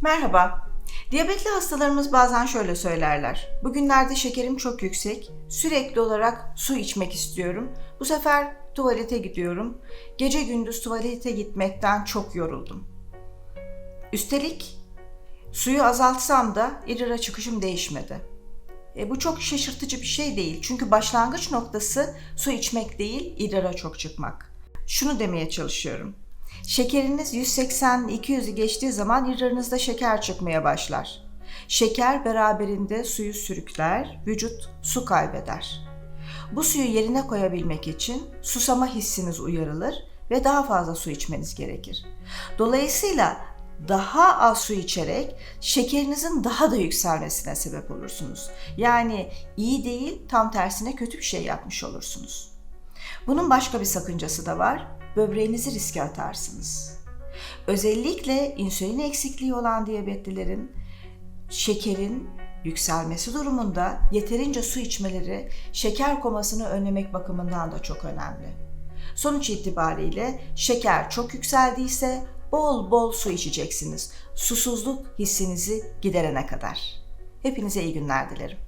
Merhaba. Diyabetli hastalarımız bazen şöyle söylerler. Bugünlerde şekerim çok yüksek. Sürekli olarak su içmek istiyorum. Bu sefer tuvalete gidiyorum. Gece gündüz tuvalete gitmekten çok yoruldum. Üstelik suyu azaltsam da idrar çıkışım değişmedi. E, bu çok şaşırtıcı bir şey değil. Çünkü başlangıç noktası su içmek değil, idrara çok çıkmak. Şunu demeye çalışıyorum. Şekeriniz 180-200'ü geçtiği zaman idrarınızda şeker çıkmaya başlar. Şeker beraberinde suyu sürükler, vücut su kaybeder. Bu suyu yerine koyabilmek için susama hissiniz uyarılır ve daha fazla su içmeniz gerekir. Dolayısıyla daha az su içerek şekerinizin daha da yükselmesine sebep olursunuz. Yani iyi değil, tam tersine kötü bir şey yapmış olursunuz. Bunun başka bir sakıncası da var. Böbreğinizi riske atarsınız. Özellikle insülin eksikliği olan diyabetlilerin şekerin yükselmesi durumunda yeterince su içmeleri şeker komasını önlemek bakımından da çok önemli. Sonuç itibariyle şeker çok yükseldiyse bol bol su içeceksiniz. Susuzluk hissinizi giderene kadar. Hepinize iyi günler dilerim.